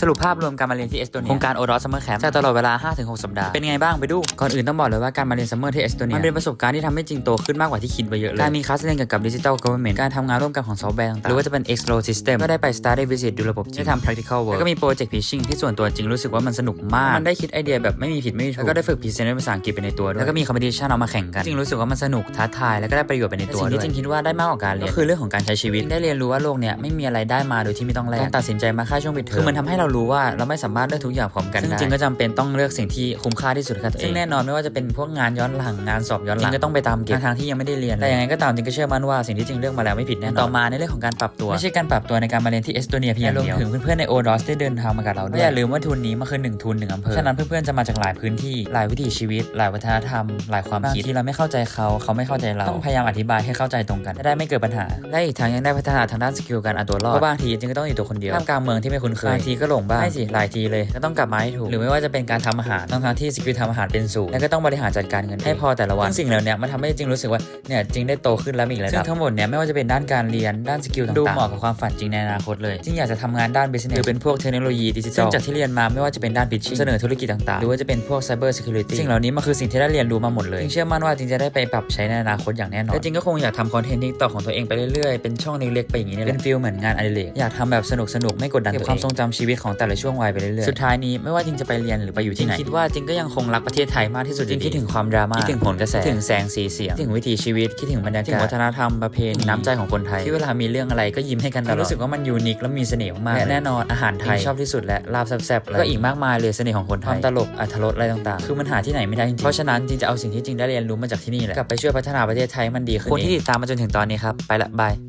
สรุปภาพรวมการมาเรียนที่เอสโตเนียโครงการโอรสซัมเมอร์แคมป์จะตลอดเวลา 5-6 สัปดาห์ เป็นไงบ้างไปดู ก่อนอื่นต้องบอกเลยว่าการมาเรียนซัมเมอร์ที่เอสโตเนียมันเป็นประสบการณ์ที่ทำให้จริงโตขึ้นมากกว่าที่คิดไว้เยอะเลย การมีคลาสเรียนเกี่ยวกับดิจิทัล government การทำงานร่วมกันของซอฟต์แวร์ต่างๆหรือว่าจะเป็น Explore System ก็ได้ไป study visit ดูระบบจริงได้ทำ practical work แล้วก็มี project pitching ที่ส่วนตัวจริงรู้สึกว่ามันสนุกมากมันได้คิดไอเดียแบบไม่มีผิดไม่มีถูกแล้วก็ได้ฝึกพรีเซนต์ภาษาอังกฤษไปในตัวด้วยแล้วก็มี competition เอามาแข่งกันจริงรู้สึกว่ามันสนุกท้าทายแล้วก็ได้ประโยชน์ไปในตัวด้วยสิ่งที่จริงคิดว่าได้มากกว่าการเรียนก็คือเรื่องของการใช้ชีวิตได้เรียนรู้ว่าโลกเนี้ยไม่มีอะไรได้มาโดยที่ไม่ต้องแลกการตัดสินใจมาค่าช่วงปิดเทอมคือมันทำให้เรารู้ว่าเราไม่สามารถเลือกทุกอย่างพร้อมกันได้ ซึ่งจริงก็จำเป็นต้องเลือกสิ่งที่คุ้มค่าที่สุดกับตัวเองซึ่งแน่นอนไม่ว่าจะเป็นพวกงานย้อนหลังงานสอบย้อนหลังจริงก็ต้องไปตามเก็บทางที่ยังไม่ได้เรียนแต่ยังไงก็ตามจริงก็เชื่อมั่นว่าสิ่งที่จริงเลือกมาแล้วไม่ผิดแน่นอนต่อมาในเรื่องของการปรับตัวไม่ใช่การปรับตัวในการมาเรียนที่เอสโตเนียเพียงอย่างเดียวรวมถึงเพื่อนๆในโอดอสได้เดินทางมากับเราด้วยอย่าลืมว่าทุนนี้มันคือหนึ่งทุนหนึ่งอำเภอฉะนั้นเพื่อนๆจะมาจากหลายพื้นที่หลายวิถีชีวิต หลายวัฒนธรรม หลายความคิดที่เราไม่เข้าใจเขาเขาไม่เข้าใจเราต้องพยายามอธิบายให้เข้าใจตรงกันจะได้ไม่เกิดปัญหาและอีกทางยังได้พัฒนาทางด้านสกิลการเอาตัวรอดเพราะบางทีจริงก็ต้องอยู่ตัวคนเดียวท่ามกลางเมืองที่ไม่คุ้นเคยบางทีก็หลงบ้างไม่สิหลายทีเลยก็ต้องกลับมาให้ถูกหรือไม่ว่าจะเป็นการทำอาหารทั้งทางๆที่สกิลทำอาหารเป็นสูงแล้วก็ต้องบริหารจัดการเงินให้พอแต่ละวันซึ่งสิ่งเหล่านี้มันทำให้จริงรู้สึกว่าเนี่ยจริงได้โตขึ้นแล้วมีอีกระดับซึ่งทั้งหมดเนี่ยไม่ว่าจะเป็นด้านการเรียนด้านสกิลต่างๆดูเหมาะกับความฝันจริงในอนาคตเลยจริงอยากจะทำงานด้าน business หรือเป็นพวกเทคโนโลยีดิจิทัลซึ่งจากที่เรียนมาไม่ว่าจะเป็นด้าน pitching เสนอธุรกิจต่างๆหรือว่าจะเป็นพวก cyber security สิ่งเหล่านี้มันคือสิ่งที่ได้เรียนรู้มาหมดเลยจริงเชื่อมั่นว่าจริงจะได้ไปปรับใช้ในอนาคตอย่างแน่นอนและจริงก็คงอยากทำคอนเทนต์ทิกตอกของตัวเองไปเรื่อยๆเป็นช่องเล็กๆไปอย่างนี้เนี่ยเป็นฟิลเหมือนงานอดิเรกอยากทำแบบสนุกๆไม่กดดันตัวเองเก็บความทรงจำชีวิตของแต่ละช่วงวัยไปเรื่อยๆ สุดท้ายนี้ไม่ว่าจริงจะไปเรียนหรือไปอยู่ที่ไหนคิดว่าจริงก็ยังคงรักประเทศไทยมากที่สุดจริงคิดถึงความดราม่าคิดถึงผลกระแสคิดถึงแสงสีเสียงคิดถึงวิถีชีวิตคิดถึงบรรยากาศคิดถึงวัฒนธรรมประเพณีน้ำใจของคนไทยที่เวลามีเรื่องอะไรก็ยิ้มให้กันตลอดรู้สึกว่ามันยูนิคและมีเสน่ห์มากๆและแน่นอนอาหารไทยชอบที่สุดและลาบแซ่บๆแล้วก็อีกมากมายเลยเสน่ห์ของคนไทยความตลกอรรถรสอะไรต่างๆ คือมันหาที่ไหนไม่ได้จริงๆเพราะฉะนั้นจริงจะเอาสิ่งที่จริงได้เรียนรู้มาจากที่นี่แหละกลับไปช่วยพัฒนาประเทศไทยมันดีขึ้นคนที่ติดตามมาจนถึงตอนนี้ครับไปละบาย